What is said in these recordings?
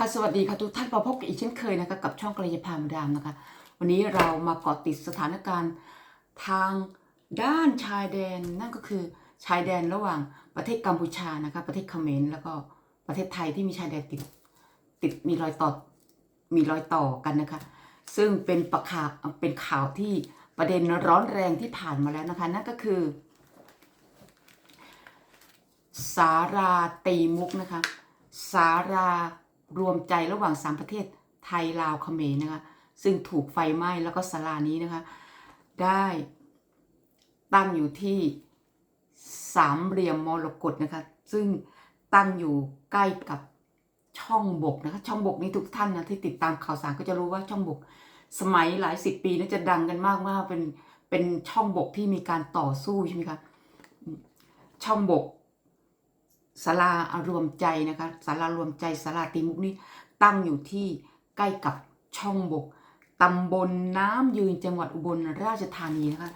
ค่ะสวัสดีค่ะทุกท่านมาพบกันอีกเช่นเคยนะคะกับช่องกระยาพามดามนะคะ วันนี้เรามาเกาะติดสถานการณ์ทางด้านชายแดนนั่นก็คือชายแดนระหว่างประเทศกัมพูชานะคะประเทศเขมรแล้วก็ประเทศไทยที่มีชายแดนติดติดมีรอยต่อมีรอยต่อกันนะคะ ซึ่งเป็นประข่าวเป็นข่าวที่ประเด็นร้อนแรงที่ผ่านมาแล้วนะคะนั่นก็คือ สาราตีมุกนะคะสารา รวมใจระหว่างสามประเทศไทยลาวเขมรนะคะซึ่งถูกไฟไหม้แล้วก็สารานี้นะคะ ได้ตั้งอยู่ที่สามเหลี่ยมมรกตนะคะ ซึ่งตั้งอยู่ใกล้กับช่องบกนะคะช่องบกนี้ทุกท่านนะที่ติดตามข่าวสารก็จะรู้ว่าช่องบก สมัยหลายสิบปีน่าจะดังกันมากมากเป็นเป็นช่องบกที่มีการต่อสู้ใช่ไหมคะช่องบก ศาลารวมใจนะคะศาลารวมใจศาลาตีมุกนี้ตั้งอยู่ที่ใกล้กับช่องบกตำบลน้ำยืนจังหวัดอุบลราชธานีนะคะ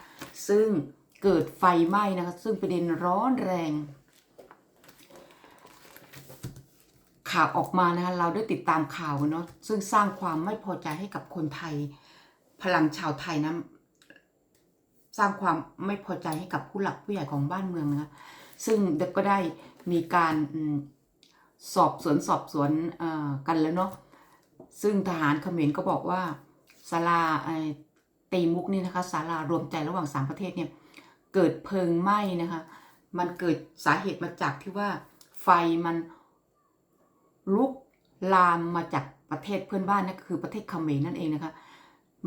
ซึ่งเกิดไฟไหม้นะคะ ซึ่งประเด็นร้อนแรง ข่าวออกมานะคะเราได้ติดตามข่าวเนาะซึ่งสร้างความไม่พอใจให้กับคนไทย พลังชาวไทยนะสร้างความไม่พอใจให้กับผู้หลักผู้ใหญ่ของบ้านเมืองนะคะ ซึ่งเด็กก็ได้มีการสอบสวนสอบสวนกันแล้วเนาะซึ่งทหารเขมรก็บอกว่าศาลาตีมุกนี่นะคะศาลารวมใจระหว่างสามประเทศเนี่ยเกิดเพลิงไหม้นะคะมันเกิดสาเหตุมาจากที่ว่าไฟมันลุกลามมาจากประเทศเพื่อนบ้านนั่นคือประเทศเขมรนั่นเองนะคะ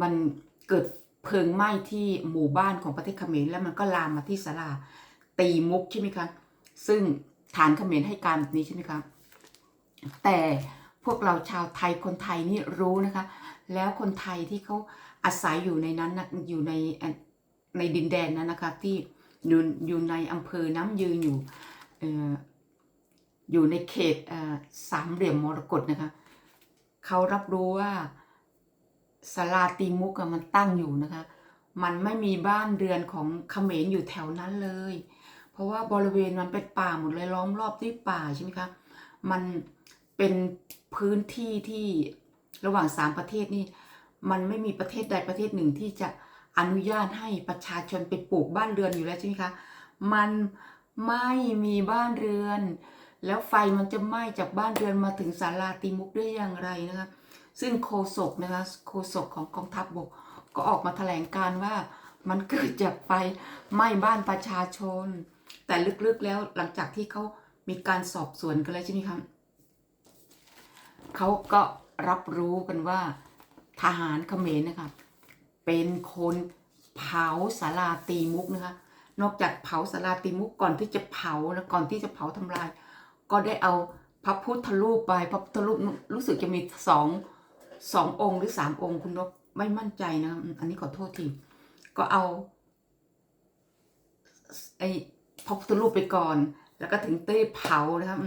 มันเกิดเพลิงไหม้ที่หมู่บ้านของประเทศเขมรแล้วมันก็ลามมาที่ศาลา ตีมุกใช่ไหมคะซึ่งฐานเขมรให้การแบบนี้ใช่ไหมคะแต่พวกเราชาวไทยคนไทยนี่รู้นะคะ แล้วคนไทยที่เขาอาศัยอยู่ในนั้นนะอยู่ในในดินแดนนั้นนะคะ ที่อยู่อยู่ในอำเภอน้ำยืนอยู่ออยู่ในเขตเสามเหลี่ยมมรกตนะคะเขารับรู้ว่าศาลาตีมุกมันตั้งอยู่นะคะ มันไม่มีบ้านเรือนของเขมรอยู่แถวนั้นเลย เพราะว่าบริเวณมันเป็นป่าหมดเลยล้อมรอบด้วยป่าใช่ไหมคะมันเป็นพื้นที่ที่ระหว่างสามประเทศนี่มันไม่มีประเทศใดประเทศหนึ่งที่จะอนุญาตให้ประชาชนไปปลูกบ้านเรือนอยู่แล้วใช่ไหมคะมันไม่มีบ้านเรือน แล้วไฟมันจะไหม้จากบ้านเรือนมาถึงศาลาตีมุกได้อย่างไรนะคะซึ่งโฆษกนะคะโฆษกของกองทัพบกก็ออกมาแถลงการว่ามันเกิดจากไฟไหม้บ้านประชาชน แต่ลึกๆแล้วหลังจากที่เขามีการสอบสวนกันแล้วใช่ไหมคะเขาก็รับรู้กันว่าทหารเขมรนะคะเป็นคนเผาสาราตีมุกนะคะนอกจากเผาสาราตีมุกก่อนที่จะเผานะก่อนที่จะเผาทำลาย ก็ได้เอาพระพุทธรูปไปพระพุทธรูปรู้สึกจะมีสองสององค์หรือสามองค์คุณนกไม่มั่นใจนะอันนี้ขอโทษทีก็เอาไอ พระพุทธรูปไปก่อน แล้วก็ถึงเต้เผานะครับ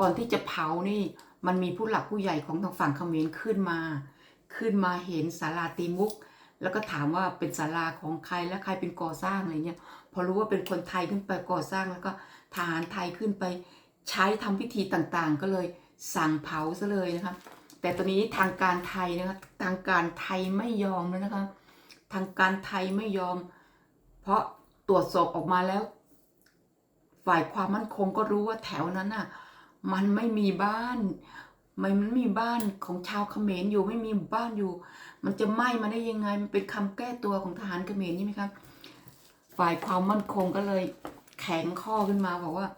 ก่อนที่จะเผานี่มันมีผู้หลักผู้ใหญ่ของทางฝั่งเขมรขึ้นมา ขึ้นมาเห็นศาลาตีมุก แล้วก็ถามว่าเป็นศาลาของใครและใครเป็นก่อสร้างอะไรเงี้ยพอรู้ว่าเป็นคนไทยขึ้นไปก่อสร้างแล้วก็ทหารไทยขึ้นไปใช้ทำพิธีต่างๆ ก็เลยสั่งเผาซะเลยนะคะแต่ตอนนี้ทางการไทยนะคะทางการไทยไม่ยอมเลยนะคะ ทางการไทยไม่ยอม เพราะตรวจสอบออกมาแล้ว ฝ่ายความมั่นคงก็รู้ว่าแถวนั้นน่ะ มันไม่มีบ้าน มันไม่มีบ้านของชาวเขมรอยู่ไม่มีบ้านอยู่ มันจะไหม้มาได้ยังไง มันเป็นคำแก้ตัวของทหารเขมรใช่ไหมครับ ฝ่ายความมั่นคงก็เลยแข็งข้อขึ้นมาบอกว่า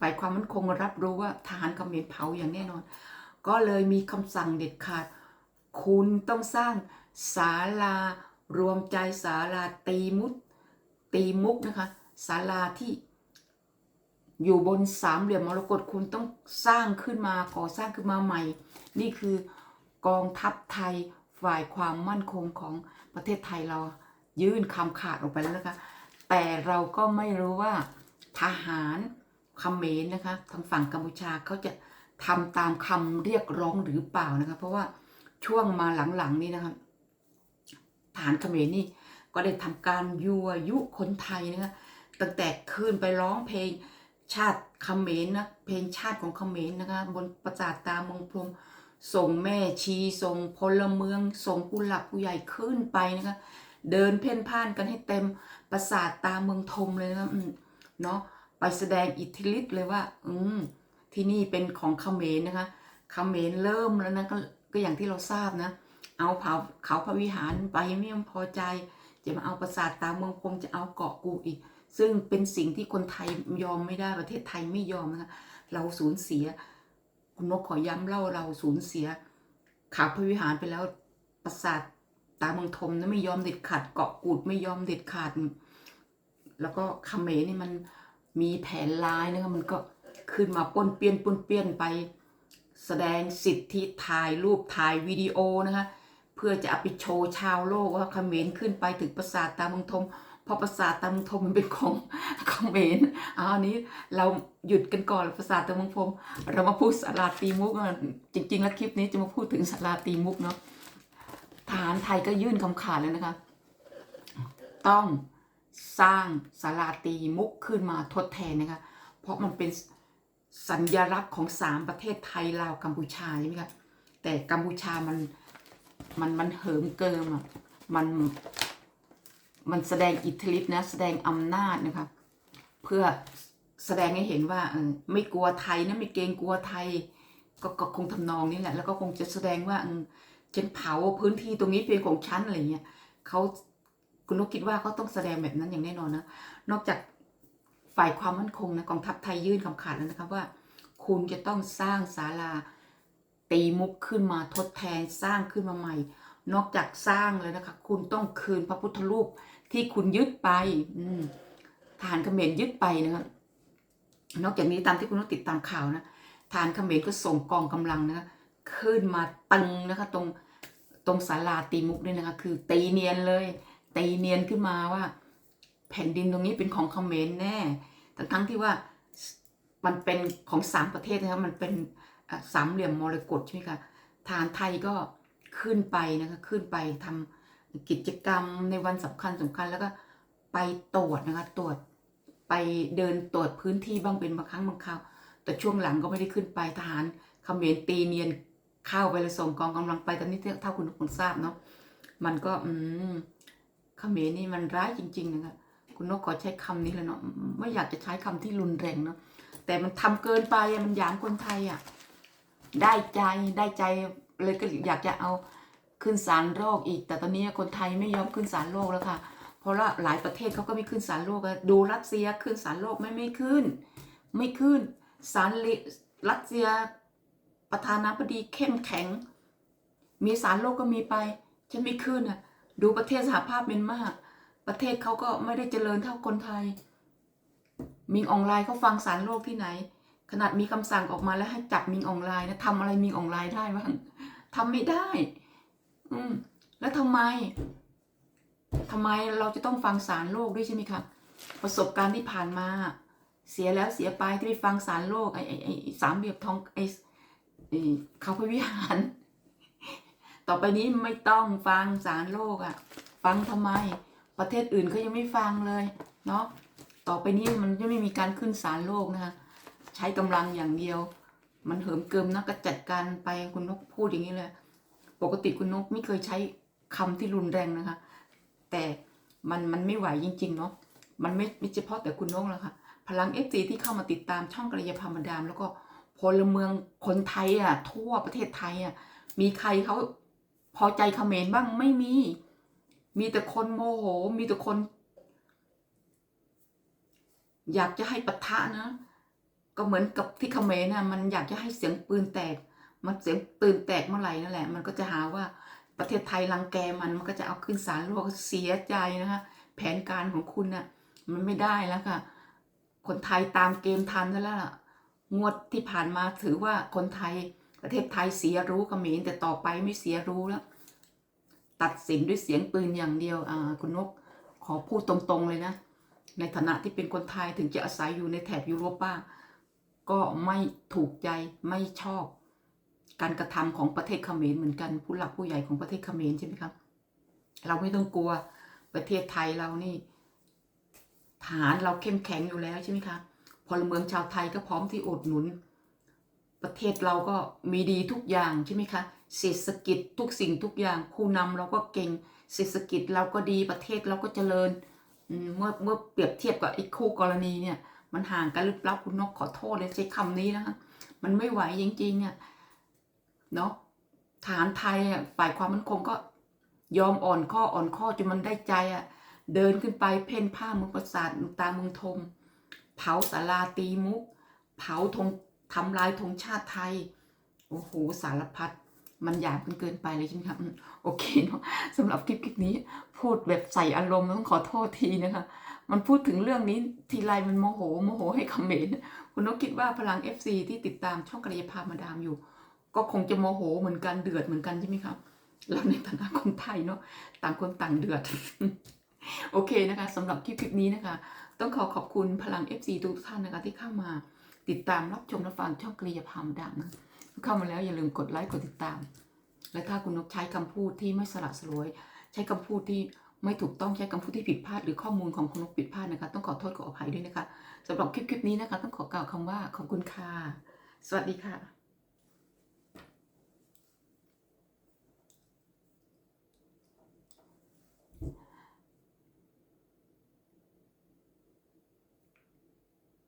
ฝ่ายความมั่นคงรับรู้ว่าทหารเขมรเผาอย่างแน่นอน ก็เลยมีคำสั่งเด็ดขาด คุณต้องสร้างศาลารวมใจศาลาตีมุกตีมุกนะคะศาลาที่ อยู่บนสามเหลี่ยมมรกตคุณต้องสร้างขึ้นมาก่อสร้างขึ้นมาใหม่ นี่คือกองทัพไทยฝ่ายความมั่นคงของประเทศไทยเรายื่นคำขาดออกไปแล้วนะคะ แต่เราก็ไม่รู้ว่าทหารเมรนะคะทางฝั่งกัมพูชาเขาจะทำตามคำเรียกร้องหรือเปล่านะคะ เพราะว่าช่วงมาหลังๆนี้นะคะทหารเขมรนี่ก็ได้ทำการยั่วยุคนไทยนะคะตั้งแต่คืนไปร้องเพลง ชาติเขมรนะเพลงชาติของเขมรนะคะบนประสาทตาเมืองพรมส่งแม่ชีส่งพลเมืองส่งผู้หลักผู้ใหญ่ขึ้นไปนะคะเดินเพ่นพ่านกันให้เต็มประสาทตาเมืองทมเลยนะเนาะไปแสดงอิทธิฤทธิ์เลยว่า อืมที่นี่เป็นของเขมรนะคะเขมรเริ่มแล้วนะก็ก็อย่างที่เราทราบนะ เอาเผาเขาพระวิหารไปไม่ยอมพอใจ จะมาเอาประสาทตาเมืองพรมจะเอาเกาะกูอีก ซึ่งเป็นสิ่งที่คนไทยยอมไม่ได้ประเทศไทยไม่ยอมนะคะเราสูญเสีย คุณนกขอย้ำเล่าเราสูญเสียขาพระวิหารไปแล้วประสาทตาเมืองทมนะไม่ยอมเด็ดขาดเกาะกูดไม่ยอมเด็ดขาด แล้วก็เขมรนี่มันมีแผนลายนะคะมันก็ขึ้นมาป้นเปี้ยนป้นเปี้ยนไป แสดงสิทธิถ่ายรูปถ่ายวิดีโอนะคะเพื่อจะเอาไปโชว์ชาวโลกว่าเขมรขึ้นไปถึงปราสาทตาเมืองทม พราะปราสาตาเมืองทมมันเป็นของเขมรเอาอันนี้เราหยุดกันก่อนปราสาตาเมืองทมเรามาพูดสาราตีมุกจริง ๆ แล้วคลิปนี้จะมาพูดถึงสาราตีมุกเนาะทหารไทยก็ยื่นคำขาดเลยนะคะ ต้องสร้างสาราตีมุกขึ้นมาทดแทนนะคะ เพราะมันเป็นสัญลักษณ์ของสามประเทศไทยลาวกัมพูชาใช่ไหมคะแต่กัมพูชามันมันมันเหิมเกิมอะมัน มันแสดงอิทธิฤทธิ์นะแสดงอำนาจนะคะเพื่อแสดงให้เห็นว่าเออไม่กลัวไทยนะไม่เกรงกลัวไทยก็ก็คงทำนองนี้แหละ แล้วก็คงจะแสดงว่าเออฉันเผาพื้นที่ตรงนี้เป็นของฉันอะไรเงี้ยเขาคุณนกคิดว่าเขาต้องแสดงแบบนั้นอย่างแน่นอนนะนอกจากฝ่ายความมั่นคงนะกองทัพไทยยื่นคำขาดแล้วนะคะว่า คุณจะต้องสร้างศาลาตีมุกขึ้นมาทดแทนสร้างขึ้นมาใหม่ นอกจากสร้างเลยนะคะ คุณต้องคืนพระพุทธรูป ที่คุณยึดไป อืมทหารเขมรยึดไปนะคะนอกจากนี้ตามที่คุณต้องติดตามข่าวนะทหารเขมรก็ส่งกองกำลังนะคะขึ้นมาตึงนะคะตรงตรงศาลาตีมุกด้วยนะคะคือตีเนียนเลยตีเนียนขึ้นมาว่า แผ่นดินตรงนี้เป็นของเขมรแน่แต่ทั้งที่ว่ามันเป็นของสามประเทศนะครับมันเป็นอะสามเหลี่ยมมรกตใช่ไหมคะทหารไทยก็ขึ้นไปนะคะขึ้นไปทำ กิจกรรมในวันสำคัญสำคัญแล้วก็ไปตรวจนะคะตรวจไปเดินตรวจพื้นที่บ้างเป็นบางครั้งบางคราว แต่ช่วงหลังก็ไม่ได้ขึ้นไปทหารเขมรตีเนียนเข้าไปเลยส่งกองกำลังไปตอนนี้ถ้าคุณคุณทราบเนาะมันก็อืมเขมรนี่มันร้ายจริง ๆ นะคะคุณนกขอใช้คำนี้เลยเนาะไม่อยากจะใช้คำที่รุนแรงเนาะแต่มันทำเกินไปอะมันหยามคนไทยอะได้ใจได้ใจเลยก็อยากจะเอา ขึ้นศาลโลกอีก แต่ตอนนี้คนไทยไม่ยอมขึ้นศาลโลกแล้วค่ะ เพราะว่าหลายประเทศเขาก็ไม่ขึ้นศาลโลกดูรัสเซียขึ้นศาลโลกไม่ไม่ขึ้น ไม่ขึ้นศาลลิรัสเซียประธานาธิบดีเข้มแข็ง มีศาลโลกก็มีไปฉันไม่ขึ้นอะดูประเทศสหภาพเมียนมาประเทศเขาก็ไม่ได้เจริญเท่าคนไทย มิงออนไลน์เขาฟังสารโลกที่ไหน ขนาดมีคำสั่งออกมาแล้วให้จับมิงออนไลน์นะทำอะไรมิงออนไลน์ได้บ้างทำไม่ได้ อืม แล้วทำไมทำไมเราจะต้องฟังสารโลกด้วยใช่ไหมคะประสบการณ์ที่ผ่านมา เสียแล้วเสียไปที่ไปฟังสารโลกไอ้ไอ้ไอ้สามเหลี่ยมทองไอ้เขาพระวิหาร ต่อไปนี้ไม่ต้องฟังสารโลกอะฟังทำไม ประเทศอื่นเขายังไม่ฟังเลยเนาะต่อไปนี้มันจะไม่มีการขึ้นศาลโลกนะคะใช้กำลังอย่างเดียว มันเหิมเกิมนะก็จัดการไปคุณนกพูดอย่างนี้เลย ปกติคุณนกไม่เคยใช้คำที่รุนแรงนะคะ แต่มันมันไม่ไหวจริง ๆ เนาะมันไม่ไม่เฉพาะแต่คุณนกแล้วค่ะพลังเอฟซีที่เข้ามาติดตามช่องกระยาพามดาม แล้วก็พลเมืองคนไทยอะ ทั่วประเทศไทยอะมีใครเขาพอใจเขมรบ้างไม่มี มีแต่คนโมโห มีแต่คน อยากจะให้ปะทะนะ ก็เหมือนกับที่เขมรนะมันอยากจะให้เสียงปืนแตก มันเสียงปืนแตกเมื่อไหร่นั่นแหละ มันก็จะหาว่าประเทศไทยรังแกมันมันก็จะเอาขึ้นศาลโลกเสียใจนะคะ แผนการของคุณน่ะมันไม่ได้แล้วค่ะ คนไทยตามเกมทันแล้วล่ะ งวดที่ผ่านมาถือว่าคนไทยประเทศไทยเสียรู้เขมรแต่ต่อไปไม่เสียรู้แล้ว ตัดสินด้วยเสียงปืนอย่างเดียวอ่าคุณนกขอพูดตรงๆเลยนะ ในฐานะที่เป็นคนไทยถึงจะอาศัยอยู่ในแถบยุโรปาก็ไม่ถูกใจไม่ชอบ การกระทำของประเทศเขมรเหมือนกันผู้หลักผู้ใหญ่ของประเทศเขมรใช่ไหมครับ เราไม่ต้องกลัวประเทศไทยเรานี่ฐานเราเข้มแข็งอยู่แล้วใช่ไหมคะพลเมืองชาวไทยก็พร้อมที่อดหนุน ประเทศเราก็มีดีทุกอย่างใช่ไหมคะเศรษฐกิจทุกสิ่งทุกอย่างผู้นำเราก็เก่งเศรษฐกิจเราก็ดีประเทศเราก็เจริญเมื่อเมื่อเปรียบเทียบกับไอ้คู่กรณีเนี่ย มันห่างกันหรือเปล่าคุณนกขอโทษเลยใช้คำนี้นะคะมันไม่ไหวจริงๆอะ เนาะฐานไทยอะฝ่ายความมั่นคงก็ยอมอ่อนข้ออ่อนข้อจนมันได้ใจอะ เดินขึ้นไปเพ่นผ้าเมืองปราสาทตาเมืองธงเผาศาลาตีมุก เผาธงทำลายธงชาติไทย โอ้โห สารพัดมันหยาบเกินไปเลยใช่ไหมครับโอเคเนาะสำหรับคลิปคลิปนี้ พูดแบบใส่อารมณ์ต้องขอโทษทีนะคะ มันพูดถึงเรื่องนี้ทีไรมันโมโหโมโหให้คอมเมนต์คุณนกคิดว่าพลัง FC ที่ติดตามช่องกระยาพามาดามอยู่ ก็คงจะโมโหเหมือนกันเดือดเหมือนกันใช่ไหมครับเราในฐานะคนไทยเนาะต่างคนต่างเดือด โอเคนะคะสำหรับคลิปนี้นะคะ ต้องขอขอบคุณพลัง FC ทุกท่านนะคะที่เข้ามาติดตามรับชมรับฟังช่องกรียพามดามนะเข้ามาแล้วอย่าลืมกดไลค์กดติดตาม และถ้าคุณนกใช้คำพูดที่ไม่สละสลวย ใช้คำพูดที่ไม่ถูกต้องใช้คำพูดที่ผิดพลาดหรือข้อมูลของคุณนกผิดพลาดนะคะ ต้องขอโทษขออภัยด้วยนะคะสำหรับคลิปคลิปนี้นะคะ ต้องขอกล่าวคำว่าขอบคุณค่ะสวัสดีค่ะ